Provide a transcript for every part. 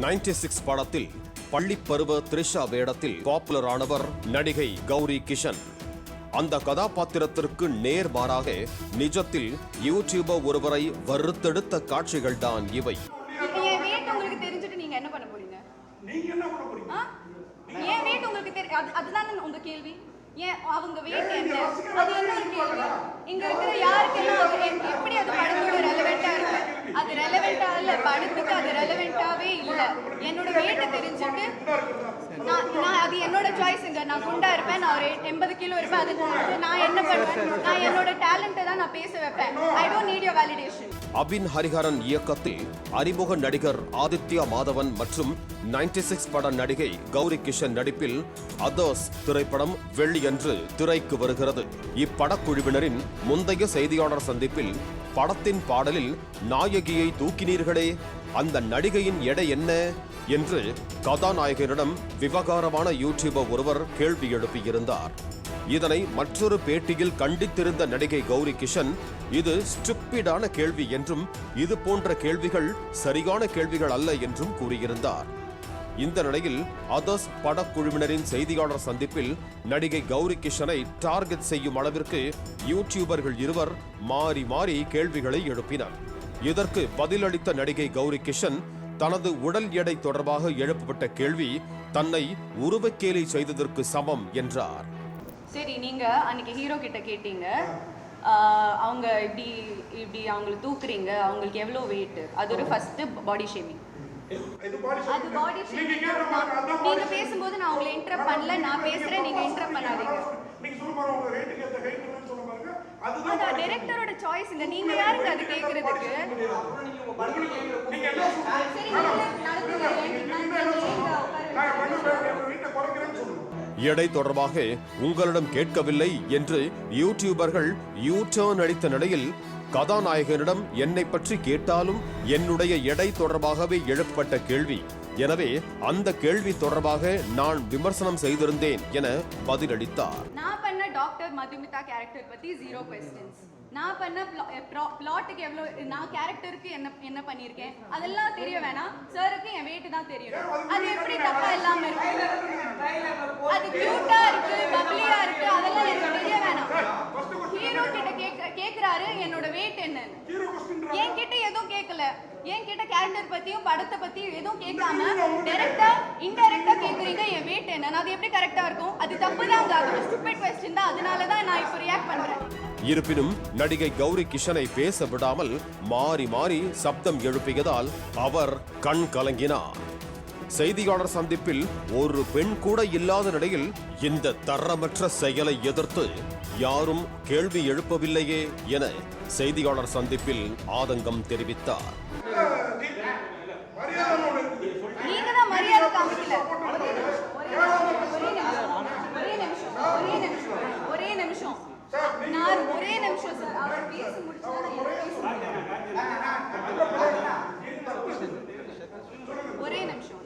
Ninety six படத்தில் பள்ளிப்பருவ த்ரிஷா வேடத்தில் popular ஆனவர் நடிகை கௌரி கிஷன். அந்த கதாபாத்திரத்திற்கு நேர்மாறாக நிஜத்தில் யூடியூபர் ஒருவரை வறுத்தெடுத்த காட்சிகள் தான் இவை. என் weight உங்களுக்கு தெரிஞ்சுட்டு நீங்க என்ன பண்ண போறீங்க? நீங்க என்ன பண்ண போறீங்க? ஆ? என் weight உங்களுக்கு தெரி அது அதுதானே உங்க கேள்வி? ஏன் அவங்க weight என்ன? அது என்ன ஒரு கேள்வி? இங்க இருக்கிற யாருக்கெல்லாம் அது எ- எப்படி அது படத்தோட ரெலவெண்டா இருக்கு அது ரெலவெண்டா இல்ல படத்துக்கு அது ரெலவெண்டாவே இல்ல. என்னோட weight தெரிஞ்சுட்டு நான் நான் அது என்னோட சாய்ஸுங்க நான் குண்டா இருப்பேன் நான் ஒரு எண்பது கிலோ இருப்பேன் அது நான் என்ன பண்ணுவேன்? நான் என்னோட டேலண்ட்டை தான் நான் பேச வைப்பேன். I don't need your validation Abin Hariharan இயக்கத்தில் அறிமுக நடிகர் ஆதித்யா மாதவன் மற்றும் 96 சிக்ஸ் பட நடிகை கௌரி கிஷன் நடிப்பில் அதர்ஸ் திரைப்படம் வெள்ளியன்று திரைக்கு வருகிறது. இப்படக்குழுவினரின் முந்தைய செய்தியாளர் சந்திப்பில் படத்தின் பாடலில் நாயகியை தூக்கினீர்களே அந்த நடிகையின் எடை என்ன? என்று கதாநாயகரிடம் விவகாரமான யூடியூபர் ஒருவர் கேள்வி எழுப்பியிருந்தார். இதனை மற்றொரு பேட்டியில் கண்டித்திருந்த நடிகை கௌரி கிஷன் இது ஸ்டுப்பிடான கேள்வி என்றும் இது போன்ற கேள்விகள் சரியான கேள்விகள் அல்ல என்றும் கூறியிருந்தார். இந்த நிலையில் அதர்ஸ் படக்குழுவினரின் செய்தியாளர் சந்திப்பில் நடிகை கௌரி கிஷனை டார்கெட் செய்யும் அளவிற்கு யூடியூபர்கள் இருவர் மாறி மாறி கேள்விகளை எழுப்பினர். இதற்கு பதிலளித்த நடிகை கௌரி கிஷன் தனது உடல் எடை தொடர்பாக எழுப்பப்பட்ட கேள்வி தன்னை உருவக்கேலி செய்ததற்கு சமம் என்றார். சரி நீங்க அன்னைக்கு ஹீரோ கிட்ட கேட்டீங்க. அவங்க இப்படி இப்படி அவங்களை தூக்குறீங்க. அவங்களுக்கு எவ்வளோ வெயிட் அது ஒரு ஃபர்ஸ்ட் பாடி ஷேமிங் அது பாடி நீங்க பேசும்போது நான் உங்களை இன்டரப்ட் பண்ணல நான் பேசுறேன் நீங்க இன்டரப்ட் பண்ணாதீங்க. நீங்க சொல்ல பாருங்க உங்க ரேட்டுக்கு ஏத்த ஹைட் என்னன்னு சொல்ல பாருங்க அதுதான் அது டைரக்டரோட சாய்ஸ்ங்க நீங்க யாருங்க அது கேக்குறதுக்கு? நீங்க என்ன சரி நீங்க நடந்துங்க நான். பண்ண எடை தொடர்பாக உங்களிடம் கேட்கவில்லை என்று யூடியூபர்கள் யூ அளித்த அடித்த நிலையில் கதாநாயகனிடம் என்னை பற்றி கேட்டாலும் என்னுடைய எடை தொடர்பாகவே எழுப்பப்பட்ட கேள்வி. எனவே அந்த கேள்வி தொடர்பாக நான் விமர்சனம் செய்திருந்தேன் என பதிலளித்தார். நான் பண்ண டாக்டர் மதுமிதா கேரக்டர் பத்தி ஜீரோ கொஸ்டின்ஸ் நான் பண்ண பிளாட்டுக்கு எவ்வளோ நான் கேரக்டருக்கு என்ன என்ன பண்ணியிருக்கேன்? அதெல்லாம் தெரிய வேணாம். சாருக்கு என் வெயிட் தான் தெரியும். அது எப்படி தப்பா இல்லாம இருக்கும்? கியூட்டா இருக்கு பப்ளியா இருக்கு அதெல்லாம் எனக்கு தெரிய வேணாம் ஹீரோ கிட்ட கேக்க கேக்குறாரு என்னோட வெயிட் என்னன்னு ஹீரோ கொஸ்டின் என்கிட்ட எதுவும் கேட்கல என்கிட்ட கேரக்டர் பத்தியும் படத்தை பத்தியும் எதுவும் கேட்காம டைரக்டா இன்டைரக்டா கேக்குறீங்க என் வெயிட் என்ன அது எப்படி கரெக்டா இருக்கும் அது தப்பு தான் அது ஸ்டூபிட் கொஸ்டின் தான் அதனால தான் நான் இப்போ ரியாக்ட் பண்றேன் இருப்பினும் நடிகை கௌரி கிஷனை பேச விடாமல் மாறி மாறி சப்தம் எழுப்பியதால் அவர் கண் கலங்கினார். செய்தியாளர் சந்திப்பில் ஒரு பெண் கூட இல்லாத நிலையில் இந்த தரமற்ற செயலை எதிர்த்து யாரும் கேள்வி எழுப்பவில்லையே என செய்தியாளர் சந்திப்பில் ஆதங்கம் தெரிவித்தார் மரியாதை ஒண்ணு இருக்குது நீங்க தான் மரியாதை காமிக்கல ஒரே நிமிஷம், ஒரே நிமிஷம் ஒரே நிமிஷம் ஒரே நிமிஷம் நான் ஒரே நிமிஷம் சார் அவர் பேசி முடிச்சா நான் பேச- ஒரே நிமிஷம்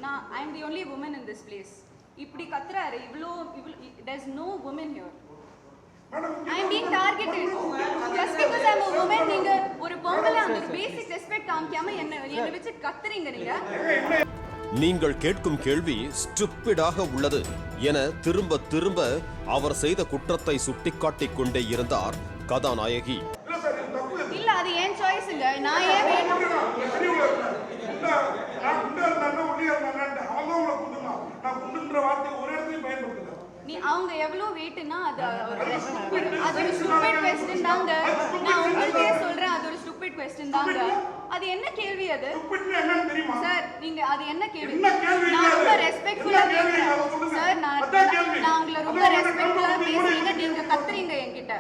the only woman in this place இப்படி கத்துறாரு இவ்வளோ இவ்வளோ there's no women here. I am being targeted just because I am woman நீங்க ஒரு பொம்பளை அந்த பேசிக் ரெஸ்பெக்ட் காமிக்காம என்ன என்ன வச்சு கத்துறீங்க நீங்க. நீங்கள் கேட்கும் கேள்வி ஸ்டூப்பிடாக உள்ளது என திரும்ப திரும்ப அவர் செய்த குற்றத்தை சுட்டிக்காட்டிக் கொண்டே இருந்தார் கதாநாயகி. இல்ல அது ஏன் சாய்ஸ்ங்க நான் ஏன் வேணும்? பெரியவங்க இல்ல நான் குண்டா இருந்தா ஒல்லியா இருந்தாங்க அவங்க உங்களை குண்டுன்ற வார்த்தையை ஒரு இடத்துலயும் பயன்படுத்தல. நீ அவங்க எவ்வளவு வெயிட்னா அது ஒரு- அது ஒரு ஸ்டூபிட் கொஸ்டின் தாங்க. நான் உங்கள்கிட்டயே சொல்றேன் அது ஒரு ஸ்டூபிட் கொஸ்டின் தாங்க. அது என்ன கேள்வி அது? துப்பிட்டு என்னன்னு தெரியுமா? சார் நீங்க அது என்ன கேள்வி? என்ன கேள்வி நான்? ரொம்ப ரெஸ்பெக்ட்ஃபுல்லா கேக்குறேன். சார் நான். நான் உங்களை ரொம்ப ரெஸ்பெக்ட்ஃபுல்லா. பேசுறீங்க. நீங்க கத்துறீங்க என்கிட்ட.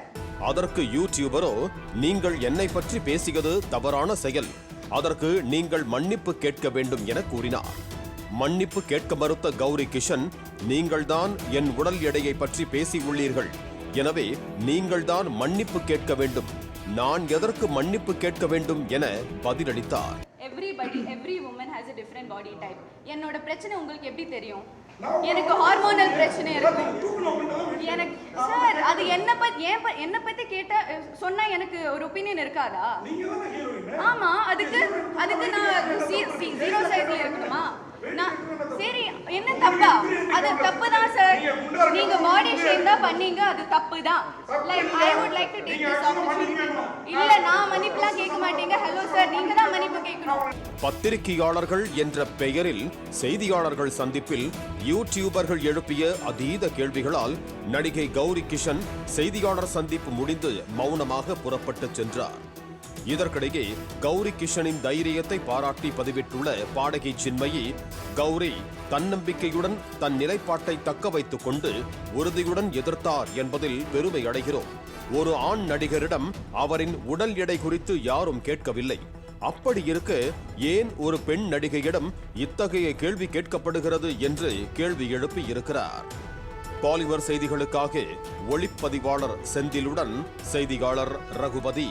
அதற்கு யூடியூபரோ நீங்கள் என்னை பற்றி பேசியது தவறான செயல். அதற்கு நீங்கள் மன்னிப்பு கேட்க வேண்டும் என கூறினார். மன்னிப்பு கேட்க மறுத்த கௌரி கிஷன் நீங்கள்தான் என் உடல் எடையை பற்றி பேசி உள்ளீர்கள். எனவே நீங்கள்தான் மன்னிப்பு கேட்க வேண்டும். நான் எதற்கு மன்னிப்பு கேட்க வேண்டும் என பதிலளித்தார். Everybody every woman has a different body type என்னோட பிரச்சனை உங்களுக்கு எப்படி தெரியும்? எனக்கு ஹார்மோனல் பிரச்சனை இருக்கு. எனக்கு சார் அது என்ன பத்தி ஏன் என்ன பத்தி கேட்டா சொன்னா எனக்கு ஒரு ஒப்பீனியன் இருக்காதா? ஆமா அதுக்கு அதுக்கு நான் ஜீரோ சைஸ்ல இருக்கணுமா? நான் சரி என்ன தப்பா? அது தப்பு தான் சார் நீங்க மாடி தான் பண்ணீங்க? அது தப்பு தான் like I would like to take this opportunity இல்ல நான் மன்னிப்புலாம் கேட்க மாட்டீங்க. ஹலோ சார் நீங்க தான் மன்னிப்பு கேட்கணும். பத்திரிகையாளர்கள் என்ற பெயரில் செய்தியாளர்கள் சந்திப்பில் யூடியூபர்கள் எழுப்பிய அதீத கேள்விகளால் நடிகை கௌரி கிஷன் செய்தியாளர் சந்திப்பு முடிந்து மௌனமாக புறப்பட்டு சென்றார். இதற்கிடையே கௌரி கிஷனின் தைரியத்தை பாராட்டி பதிவிட்டுள்ள பாடகி சின்மயி கௌரி தன்னம்பிக்கையுடன் தன் நிலைப்பாட்டை தக்க வைத்துக் கொண்டு உறுதியுடன் எதிர்த்தார் என்பதில் பெருமை அடைகிறோம். ஒரு ஆண் நடிகரிடம் அவரின் உடல் எடை குறித்து யாரும் கேட்கவில்லை. அப்படி இருக்க ஏன் ஒரு பெண் நடிகையிடம் இத்தகைய கேள்வி கேட்கப்படுகிறது என்று கேள்வி எழுப்பி இருக்கிறார். பாலிமர் செய்திகளுக்காக ஒளிப்பதிவாளர் செந்திலுடன் செய்தியாளர் ரகுபதி.